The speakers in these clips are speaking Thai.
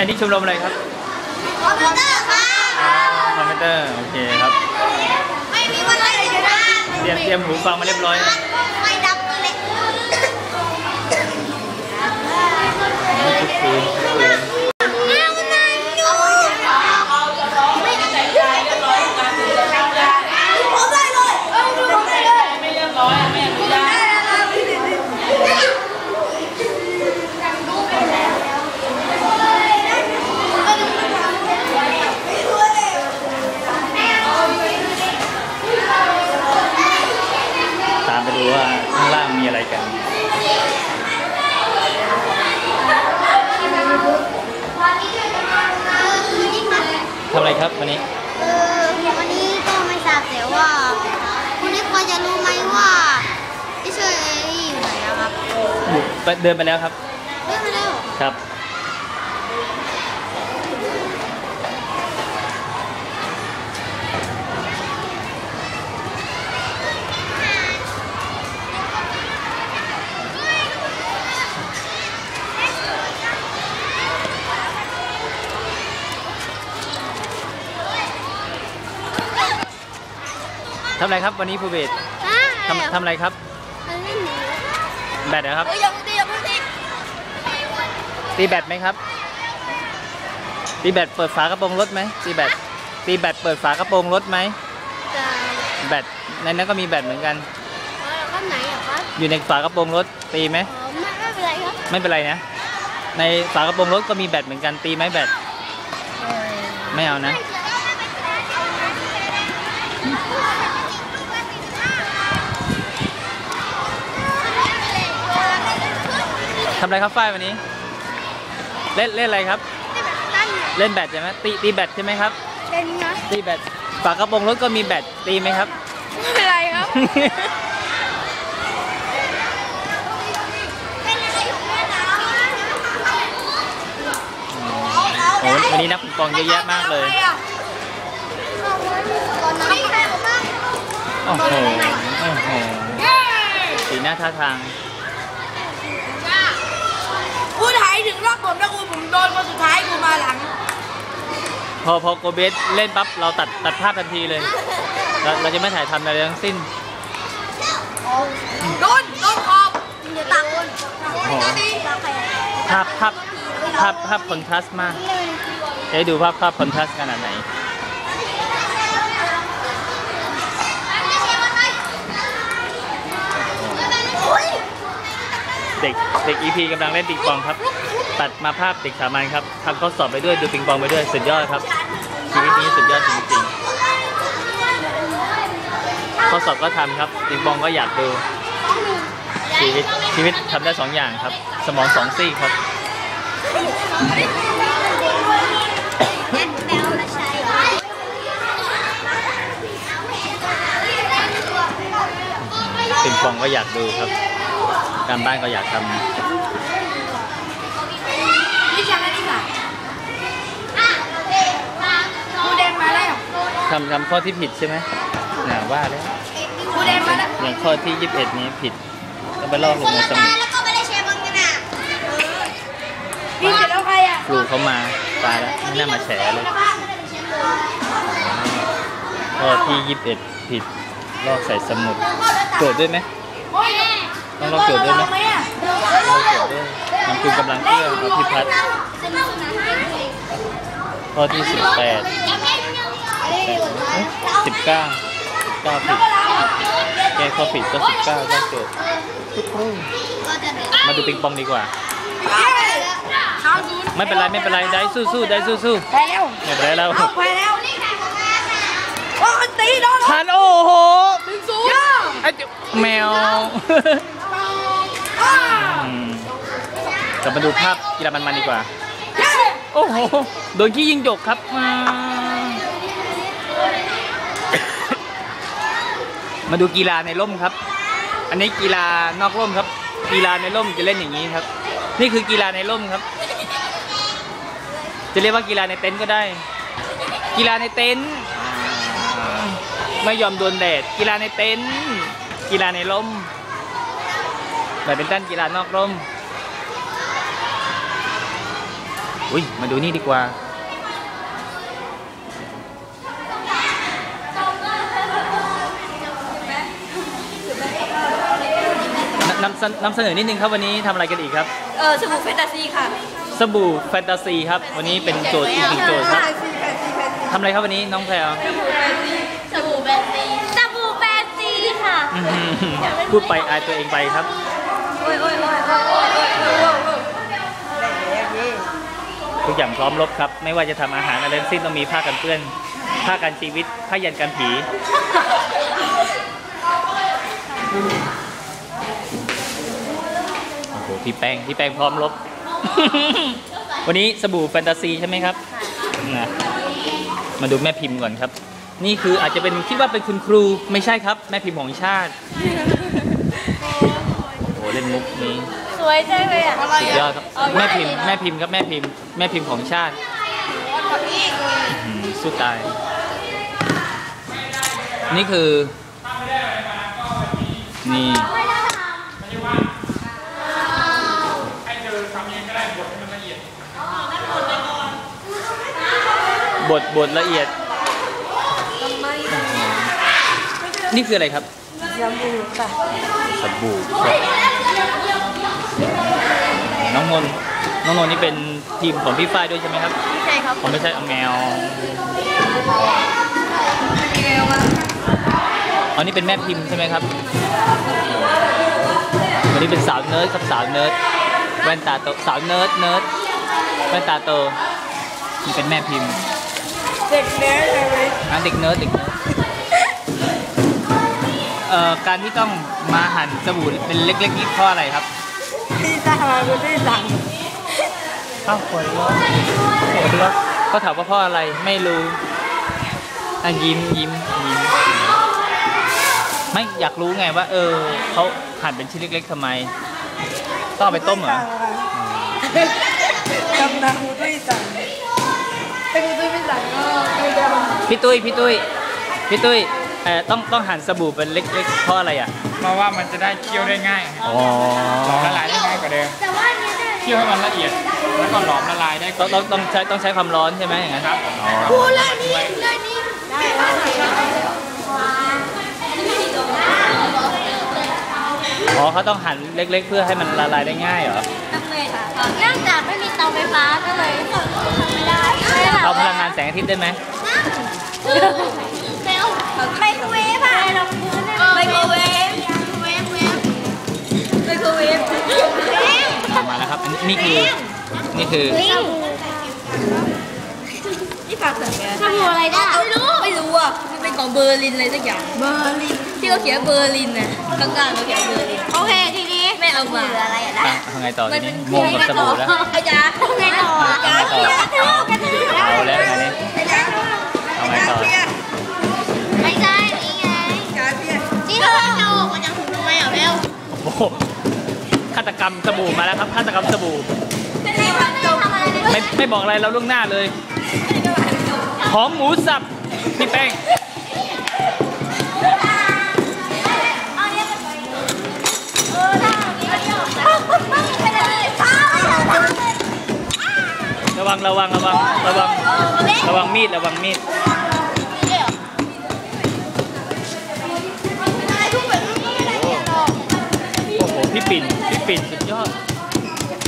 อันนี้ชมรมอะไรครับคอมพิวเตอร์ค่ะคอมพิวเตอร์โอเคครับไม่มีวันไหนจะได้เตรียมเตรียมหูฟังมาเรียบร้อยไม่ดับเลย ครับวันนี้เออวันนี้ก็ไม่ทราบแต่ว่าคุณนิกพอจะรู้ไหมว่าที่ช่วยเอรี่อยู่ไหนอะครับบุกไปเดินไปแล้วครับเรื่องไม่ได้หรอครับ ทำอะไรครับวันนี้ภูเบศฮะทำทำอะไรครับอะไรเล่นหนูแบดเหรอครับเฮ้ยอย่าเพิ่งตีอย่าเพิ่งตีตีแบตไหมครับ ตีแบตเปิดฝากระโปรงรถไหมตีแบตตีแบตเปิดฝากระโปรงรถไหมจะแบตในนั้นก็มีแบตเหมือนกันเอาแล้วก็ไหนอะครับอยู่ในฝากระโปรงรถตีไหมอ๋อไม่ไม่เป็นไรครับไม่เป็นไรนะ ในฝากระโปรงรถก็มีแบตเหมือนกันตีไหมแบตไม่เอานะ ทำอะไรครับฝ้ายวันนี้ เล่นเล่นอะไรครับตั้นเล่นแบตใช่ไหมตีตีแบตใช่ไหมครับเป็นนะตีแบตฝากระโปรงรถก็มีแบตตีไหมครับไม่เป็นไรครับเป็นอะไรของแม่นะโอ้วันนี้นักปิงปองเยอะแยะมากเลยก่อนนะใครผมบ้างโอ้โหโอ้โหสีหน้าท่าทาง อพอโกเบสเล่นปั๊บเราตัดตัดภาพทันทีเลย เราเราจะไม่ถ่ายทำอะไรทั้งสิ้นโดนโดนขอบเดี๋ยวตังค์โอ้โหภาพภาพภาพภาพคอนทราสต์มากจะให้ดูภาพภาพคอนทราสต์ขนาดไหนเด็กเด็ก EP กำลังเล่นปิงปองครับ ตัดมาภาพเด็กสามัญครับทำข้อสอบไปด้วยดูปิงปองไปด้วยสุดยอดครับชีวิต นี้สุดยอดจริงๆ ข้อสอบก็ทำครับปิงปองก็อยากดู ชีวิตชีวิตทำได้สองอย่างครับ สมองสองซีกครับปิงปองก็อยากดูครับ การบ้านก็อยากทำ นี่ช่างนี่ค่ะครูแดงมาแล้ว ทำทำข้อที่ผิดใช่ไหมน่าว่าแล้วครูแดงมาแล้วอย่างข้อที่21นี้ผิดก็ไปลอกลงในสมุดแล้วก็ไม่ได้แชร์บอลกันอะพี่เสร็จแล้วใครอะครูเขามาตายแล้วไม่น่ามาแฉเลยข้อที่21ผิดลอกใส่สมุดโจทย์ด้วยไหมโอ้ยต้องลอกโจทย์ด้วยไหมทำไมอะลอกโจทย์ด้วยมันคือกำลังเครื่องอภิพัฒน์ข้อที่ 18เอ้ย19 19ผิดแก้ข้อผิดก็19ลอกโจทย์มาดูปิงปองดีกว่าสามศูนย์ไม่เป็นไรไม่เป็นไรได้สู้สู้ได้สู้สู้ไปแล้วไม่เป็นไรแล้วเอาไปแล้วโอ้ยตีโดนทันโอ้โหหนึ่งศูนย์ไอ้เจ้าแมวอ้าอืมกลับมาดูภาพกีฬามันๆดีกว่า โอ้โห โดนขี้ยิงจกครับมา มาดูกีฬาในร่มครับ อันนี้กีฬานอกร่มครับ กีฬาในร่มจะเล่นอย่างนี้ครับ นี่คือกีฬาในร่มครับ จะเรียกว่ากีฬาในเต็นท์ก็ได้ กีฬาในเต็นท์ไม่ยอมโดนแดด กีฬาในเต็นท์กีฬาในร่มแบดมินตันกีฬานอกร่ม อุ้ยมาดูนี่ดีกว่า นำเสนอนิดนึงครับวันนี้ทำอะไรกันอีกครับ เออสบู่แฟนตาซีค่ะ สบู่แฟนตาซีครับ วันนี้เป็นโจทย์อีกหนึ่งโจทย์ครับทำอะไรครับวันนี้น้องแพรวสบู่แฟนซีสบู่แฟนซีค่ะ พูดไปอายตัวเองไปครับ โอ้ยโอ้ยโอ้ยโอ้ยโอ้ยโอ้ยทุกอย่างพร้อมลบครับ ไม่ว่าจะทำอาหารอะไรสิ้นต้องมีผ้ากันเปื้อนผ้ากันชีวิตผ้ายันกันผี พี่แป้งพี่แป้งพร้อมรบวันนี้สบู่แฟนตาซีใช่ไหมครับนะมาดูแม่พิมพ์ก่อนครับ นี่คืออาจจะเป็นคิดว่าเป็นคุณครูไม่ใช่ครับ แม่พิมพ์ของชาติโอ้โหเล่นมุกนี้สวยจังเลยอะสุดยอดครับแม่พิมพ์แม่พิมพ์ครับแม่พิมพ์แม่พิมพ์ของชาติอื้อหือสู้ตาย นี่คือ นี่ บทบทละเอียด นี่คืออะไรครับสบู่ค่ะสบู่น้องนนท์น้องนนท์นี่เป็นทีมของพี่ฝ้ายด้วยใช่ไหมครับใช่ครับผมไม่ใช่เอาแมวเกลอะอันนี้เป็นแม่พิมพ์ใช่ไหมครับวันนี้เป็นสาวเนิร์ดครับสาวเนิร์ดแว่นตาโตสาวเนิร์ดเนิร์ดแว่นตาโตนี่เป็นแม่พิมพ์ เด็กเนื้อเลยอะเด็กเนิร์ดเด็กเนิร์ดเอ่อการที่ต้องมาหั่นสบู่เป็นเล็กๆนี่เพราะอะไรครับพี่ตามาคุณพี่สั่งข้าวหัวเราะหัวเราะเขาถามว่าเพราะอะไรไม่รู้อะยิ้มยิ้มยิ้มไม่อยากรู้ไงว่า เออเขาหั่นเป็นชิ้นเล็ก ๆทำไม ต้องเอาไปต้มเหรอกำลังคุณพี่สั่ง ถ้าคุณพี่ไม่สั่งก็ไม่ได้พี่ตุ้ยพี่ตุ้ยพี่ตุ้ยเอ่อต้องต้องหั่นสบู่เป็นเล็กๆเพราะอะไรอะเพราะว่ามันจะได้เคี่ยวได้ง่ายอ๋อหลอมละลายได้ง่ายกว่าเดิมแต่ว่าอันเนี้ยได้เคี่ยวให้มันละเอียดแล้วก็หลอมละลายได้กต้อว่างต้องต้องใช้ต้องใช้ความร้อนใช่ไหมอย่างนั้นครับอ๋อพูดเลยนี่เลยนี่ได้อ๋อเขาต้องหั่นเล็ก ๆ เพื่อให้มันละลายได้ง่ายเหรอเนื่องจากไม่มีเตาไฟฟ้าก็เลยทำไม่ได้ เอาพลังงานแสงอาทิตย์ได้ไหมเซลไมโครเวฟอะลองพื้นไมโครเวฟเวฟเวฟไมโครเวฟเอามาแล้วครับอันนี้นี่คือนี่คือนี่ฝากสั่งแกสบู่อะไรได้ไม่รู้ไม่รู้อะมันเป็นของเบอร์ลินอะไรสักอย่างเบอร์ลินที่เขาเขียนเบอร์ลินน่ะข้างๆเขาเขียนเบอร์ลินโอเคทีนี้ไม่ เอามาเหลืออะไรอะได้อะทำไงต่อทีนี้งงกับสบู่แล้วอาจารย์ไงต่อเอาไงต่อเอาแล้วไงนี่เอาไงต่อไม่ใช่นี่ไงอาจารย์เพียนี่เธอจะออกมาจากถุงทำไมอะเบลโอ้โหฆาตกรรมสบู่มาแล้วครับฆาตกรรมสบู่นี่เขาไม่ได้ทำอะไรเลยไม่ไม่บอกอะไรเราล่วงหน้าเลยหอมหมูสับพี่แป้ง เอาเนี่ยเออถ้าเอานี้เอานี้เป็นอะไรข้าว ระวังระวังระวังระวังระวังมีดระวังมีดโอ้โหพี่ปิ่นพี่ปิ่นสุดยอด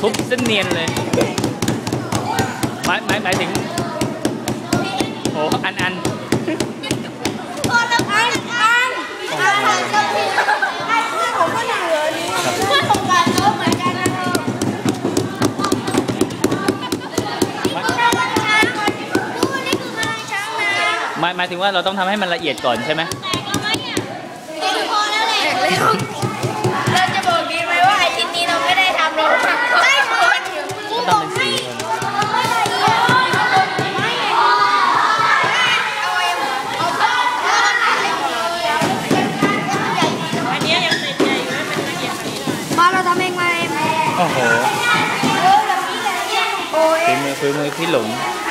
ทุบเส้นเนียนเลยหมายหมายหมายถึงโอ้อันอัน คนละพันพันพันพันก็ผิดไอ้เพื่อนของก็อย่างเหลือนี้เพื่อนของกันก็เหมือนกันนะเธอดูนี่คือพลังช้างนะ หมายหมายถึงว่าเราต้องทำให้มันละเอียดก่อนใช่ไหมเด็กพอแล้วแหละเราจะบอกดีไหมว่าอาทิตย์นี้เราไม่ได้ทำเราไม่ผลก็ต้องเป็นสีคนอันนี้ยังติดใจอยู่ไม่เป็นละเอียดมาเราทำเองไหมโอ้โหโอ้ยฝีมือฝีมือพี่หลงเ